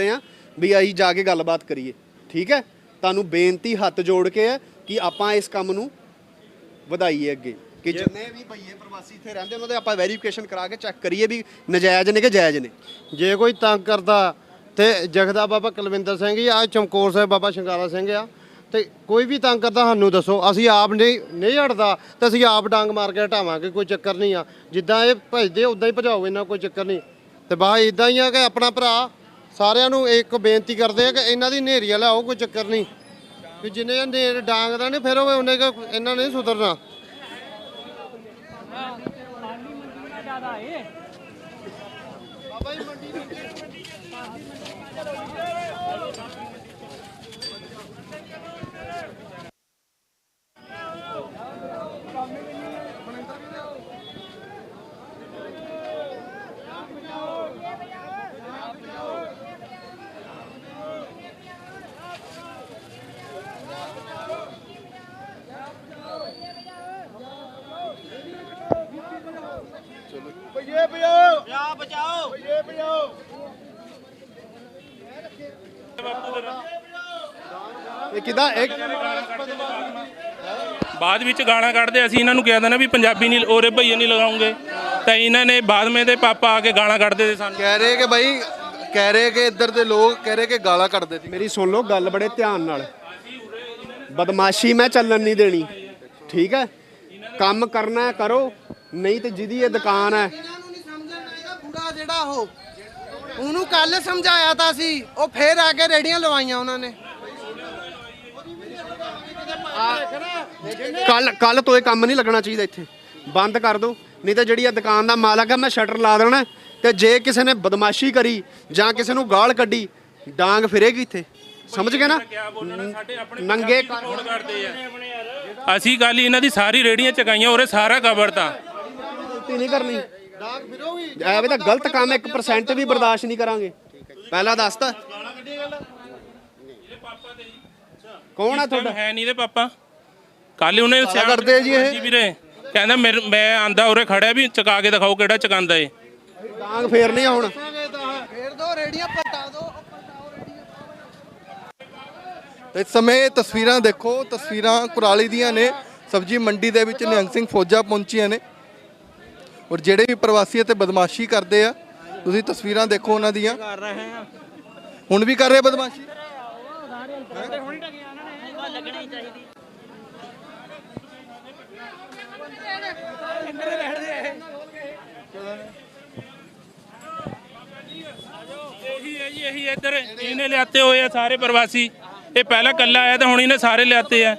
ਕਰਦੇ ਆ ਵੀ ਅਸੀਂ ਜਾ ਕੇ ਗੱਲਬਾਤ ਕਰੀਏ। ਠੀਕ ਹੈ? ਤੁਹਾਨੂੰ ਬੇਨਤੀ ਹੱਥ ਜੋੜ ਕੇ ਹੈ ਕਿ ਆਪਾਂ ਇਸ ਕੰਮ ਨੂੰ ਵਧਾਈਏ ਅੱਗੇ। ਕਿ ਜਿੰਨੇ ਵੀ ਭਈਏ ਪ੍ਰਵਾਸੀ ਇੱਥੇ ਰਹਿੰਦੇ ਉਹਨਾਂ ਦੇ ਆਪਾਂ ਵੈਰੀਫਿਕੇਸ਼ਨ ਕਰਾ ਕੇ ਚੈੱਕ ਕਰੀਏ ਵੀ ਨਜਾਇਜ਼ ਨੇ ਕਿ ਜਾਇਜ਼ ਨੇ। ਜੇ ਕੋਈ ਤੰਗ ਕਰਦਾ ਤੇ ਜਗਦਾ ਬਾਬਾ ਕੁਲਵਿੰਦਰ ਸਿੰਘ ਜੀ ਆ ਚਮਕੌਰ ਸਾਹਿਬ ਬਾਬਾ ਸ਼ਿੰਗਾਰਾ ਸਿੰਘ ਆ ਤੇ ਕੋਈ ਵੀ ਤੰਗ ਕਰਦਾ ਸਾਨੂੰ ਦੱਸੋ ਅਸੀਂ ਆਪ ਨਹੀਂ ਨਹੀਂ ਹਟਦਾ ਤੇ ਅਸੀਂ ਆਪ ਡਾਂਗ ਮਾਰ ਕੇ ਹਟਾਵਾਂਗੇ ਕੋਈ ਚੱਕਰ ਨਹੀਂ ਆ। ਜਿੱਦਾਂ ਇਹ ਭਜਦੇ ਉਦਾਂ ਹੀ ਭਜਾਓ ਇਹਨਾਂ ਕੋਈ ਚੱਕਰ ਨਹੀਂ। ਤੇ ਬਾਹ ਇਦਾਂ ਹੀ ਆ ਕਿ ਆਪਣਾ ਭਰਾ ਸਾਰਿਆਂ ਨੂੰ ਇੱਕ ਬੇਨਤੀ ਕਰਦੇ ਆ ਕਿ ਇਹਨਾਂ ਦੀ ਨੇਰੀਆ ਲਿਆਓ ਕੋਈ ਚੱਕਰ ਨਹੀਂ ਕਿ ਜਿੰਨੇ ਇਹ ਨੇਰ ਡਾਂਗ ਦਾ ਨਹੀਂ ਫਿਰ ਉਹ ਉਹਨੇ ਕੁ ਇਹਨਾਂ ਨੇ ਇਹ ਕਿਦਾ? ਇੱਕ ਬਾਅਦ ਵਿੱਚ ਗਾਲਾਂ ਕੱਢਦੇ ਅਸੀਂ ਇਹਨਾਂ ਨੂੰ ਕਿਹਾ ਨਾ ਵੀ ਪੰਜਾਬੀ ਨਹੀਂ ਔਰੇ ਭਈਏ ਨਹੀਂ ਲਗਾਉਂਗੇ। ਤਾਂ ਇਹਨਾਂ ਨੇ ਬਾਅਦ ਮੇ ਦੇ ਪਾਪਾ ਆ ਕੇ ਗਾਲਾਂ ਕੱਢਦੇ ਤੇ ਸਾਨੂੰ ਕਹਿ ਰਹੇ ਕਿ ਭਾਈ ਕਹਿ ਰਹੇ ਕਿ ਇੱਧਰ ਦੇ ਲੋਕ ਕਹਿ ਰਹੇ ਕਿ ਗਾਲਾਂ ਕੱਢਦੇ ਸੀ। ਮੇਰੀ ਸੁਣ ਲਓ ਗੱਲ ਬੜੇ ਧਿਆਨ ਨਾਲ। ਬਦਮਾਸ਼ੀ ਮੈਂ ਚੱਲਣ ਨਹੀਂ ਦੇਣੀ। ਠੀਕ ਹੈ? ਕੰਮ ਕਰਨਾ ਕਰੋ। ਨਹੀਂ ਤੇ ਜਿਹਦੀ ਇਹ ਦੁਕਾਨ ਹੈ। ਇਹਨਾਂ ਨੂੰ ਨਹੀਂ ਸਮਝਣ ਆਏਗਾ ਬੁੜਾ ਜਿਹੜਾ ਉਹ ਉਹਨੂੰ ਕੱਲ ਸਮਝਾਇਆ ਤਾਂ ਸੀ ਉਹ ਫੇਰ ਆ ਕੇ ਰੇੜੀਆਂ ਲਵਾਈਆਂ ਉਹਨਾਂ ਨੇ। ਕੱਲ ਕੱਲ ਤੋਂ ਇਹ ਕੰਮ ਨਹੀਂ ਲੱਗਣਾ ਚਾਹੀਦਾ ਇੱਥੇ। ਬੰਦ ਕਰ ਦਿਓ ਨਹੀਂ ਤਾਂ ਜਿਹੜੀ ਇਹ ਦੁਕਾਨ ਦਾ ਮਾਲਕ ਹੈ ਮੈਂ ਸ਼ਟਰ ਲਾ ਦੇਣਾ। ਤੇ ਜੇ ਕਿਸੇ ਨੇ ਬਦਮਾਸ਼ੀ ਕਰੀ ਜਾਂ ਕਿਸੇ ਨੂੰ ਗਾਲ ਕੱਢੀ ਡਾਂਗ ਫਿਰੇਗੀ ਇੱਥੇ। ਸਮਝ ਗਏ ਨਾ? ਨੰਗੇ ਅਸੀਂ ਗੱਲ ਹੀ ਇਹਨਾਂ ਦੀ ਸਾਰੀ ਰੇੜੀਆਂ ਚਕਾਈਆਂ ਔਰੇ ਸਾਰਾ ਕਬਰ ਤਾਂ। ਗਲਤੀ ਨਹੀਂ ਕਰਨੀ। ਐਵੇਂ ਤਾਂ ਗਲਤ ਕੰਮ 1% ਵੀ ਬਰਦਾਸ਼ਤ ਨਹੀਂ ਕਰਾਂਗੇ। ਪਹਿਲਾਂ ਦੱਸ ਤਾ। ਕੌਣ ਆ ਤੁਹਾਡਾ? ਹੈ ਨਹੀਂ ਦੇ ਪਾਪਾ। ਕੱਲ ਉਹਨੇ ਸਿਆਣ ਕਰਦੇ ਆ ਜੀ ਇਹ? ਹਾਂਜੀ ਵੀਰੇ। ਕਹਿੰਦਾ ਮੈਂ ਆਂਦਾ ਉਰੇ ਖੜਿਆ ਵੀ ਚਕਾ ਕੇ ਦਿਖਾਓ ਕਿਹੜਾ ਚਕਾਂਦਾ ਏ ਡਾਂਗ ਫੇਰਨੀ ਆ ਹੁਣ ਫੇਰ ਦੋ ਰੇੜੀਆਂ ਪਲਟਾ ਦੋ। ਤੇ ਇਸ ਸਮੇਂ ਤਸਵੀਰਾਂ ਦੇਖੋ ਤਸਵੀਰਾਂ ਕੁਰਾਲੀ ਦੀਆਂ ਨੇ। ਸਬਜੀ ਮੰਡੀ ਦੇ ਵਿੱਚ ਨਿਹੰਗ ਸਿੰਘ ਫੌਜਾਂ ਪਹੁੰਚੀਆਂ ਨੇ। ਔਰ ਜਿਹੜੇ ਵੀ ਪ੍ਰਵਾਸੀ ਇੱਥੇ ਬਦਮਾਸ਼ੀ ਕਰਦੇ ਆ ਤੁਸੀਂ ਤਸਵੀਰਾਂ ਦੇਖੋ ਉਹਨਾਂ ਦੀਆਂ। ਹੁਣ ਵੀ ਕਰ ਰਹੇ ਬਦਮਾਸ਼ੀ? ਇਹੀ ਹੈ ਜੀ ਇਹੀ ਇੱਧਰ। ਇਹਨੇ ਲਿਆਤੇ ਹੋਏ ਆ ਸਾਰੇ ਪ੍ਰਵਾਸੀ। ਇਹ ਪਹਿਲਾਂ ਕੱਲਾ ਆਇਆ ਤਾਂ ਹੁਣ ਇਹਨੇ ਸਾਰੇ ਲਿਆਤੇ ਆ।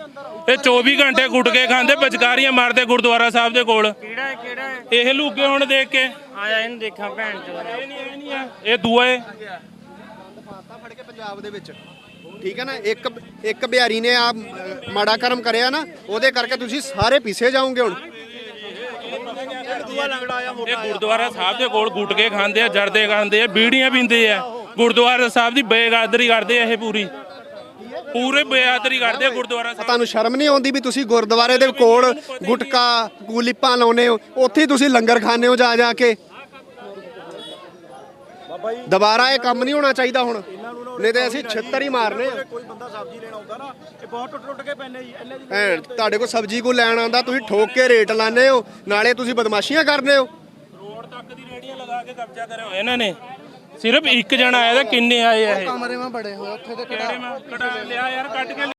ਇਹ 24 ਘੰਟੇ ਗੁੱਟ ਕੇ ਖਾਂਦੇ ਬਚਕਾਰੀਆਂ ਮਾਰਦੇ ਗੁਰਦੁਆਰਾ ਸਾਹਿਬ ਦੇ ਕੋਲ। ਕਿਹੜਾ ਹੈ, ਕਿਹੜਾ ਹੈ? ਇਹ ਲੁਕੇ ਹੁਣ ਦੇਖ ਕੇ। ਆਇਆ ਇਹਨੂੰ ਦੇਖਾਂ ਭੈਣ ਚੋਦ। ਇਹ ਨਹੀਂ ਇਹ ਨਹੀਂ ਆ। ਇਹ ਦੂਆ ਏ। ਮਾਤਾ ਫੜ ਕੇ ਪੰਜਾਬ ਦੇ ਵਿੱਚ। ਠੀਕ ਹੈ ਨਾ ਇੱਕ ਇੱਕ ਬਿਹਾਰੀ ਨੇ ਆ ਮਾੜਾ ਕਰਮ ਕਰਿਆ ਨਾ ਉਹਦੇ ਕਰਕੇ ਤੁਸੀਂ ਸਾਰੇ ਪਿੱਛੇ ਜਾਓਗੇ ਹੁਣ। ਇਹ ਗੁਰਦੁਆਰਾ ਸਾਹਿਬ ਦੇ ਕੋਲ ਗੁੱਟ ਕੇ ਖਾਂਦੇ ਆ ਜਰਦੇ ਖਾਂਦੇ ਆ ਬੀੜੀਆਂ ਪੀਂਦੇ ਆ। ਗੁਰਦੁਆਰਾ ਸਾਹਿਬ ਦੀ ਬੇਗਾਦਰੀ ਕਰਦੇ ਆ ਇਹ ਪੂਰੀ। ਪੂਰੇ ਬੇਆਦਰੀ ਕਰਦੇ ਆ ਗੁਰਦੁਆਰਾ ਸਾਹਿਬ। ਤੁਹਾਨੂੰ ਸ਼ਰਮ ਨਹੀਂ ਆਉਂਦੀ ਵੀ ਤੁਸੀਂ ਗੁਰਦੁਆਰੇ ਦੇ ਕੋਲ ਗੁਟਕਾ ਕੂਲਿਪਾਂ ਲਾਉਨੇ ਹੋ? ਉੱਥੇ ਹੀ ਤੁਸੀਂ ਲੰਗਰ ਖਾਣੇ ਹੋ ਜਾ ਜਾ ਕੇ? ਦੁਬਾਰਾ ਇਹ ਕੰਮ ਨਹੀਂ ਹੋਣਾ ਚਾਹੀਦਾ ਹੁਣ। ਨਹੀਂ ਤੇ ਅਸੀਂ ਛਿੱਤਰ ਹੀ ਮਾਰਨੇ ਆ। ਕੋਈ ਬੰਦਾ ਸਬਜ਼ੀ ਲੈਣ ਆਉਂਦਾ ਨਾ ਇਹ ਬਹੁਤ ਟੁੱਟ ਟੁੱਟ ਕੇ ਪੈਂਦੇ ਜੀ। ਇੰਨੇ ਦੀ ਤੁਹਾਡੇ ਕੋਲ ਸਬਜ਼ੀ ਕੋ ਲੈਣ ਆਉਂਦਾ ਤੁਸੀਂ ਠੋਕ ਕੇ ਰੇਟ ਲਾਣੇ ਹੋ ਨਾਲੇ ਤੁਸੀਂ ਬਦਮਾਸ਼ੀਆਂ ਕਰਨੇ ਹੋ। ਰੋਡ ਤੱਕ ਦੀ ਰੇੜੀਆਂ ਲਗਾ ਕੇ ਕਬਜ਼ਾ ਕਰਿਆ ਹੋਇਆ ਇਹਨਾਂ ਨੇ। ਸਿਰਫ ਇੱਕ ਜਣਾ ਆਇਆ ਤਾਂ ਕਿੰਨੇ ਆਏ ਆ ਇਹ? ਕਮਰੇ ਮੈਂ ਬੜੇ ਹੋਏ ਉੱਥੇ ਤੇ ਕਿਹੜੇ ਮੈਂ ਕਢਾ ਲਿਆ ਯਾਰ ਕੱਢ ਕੇ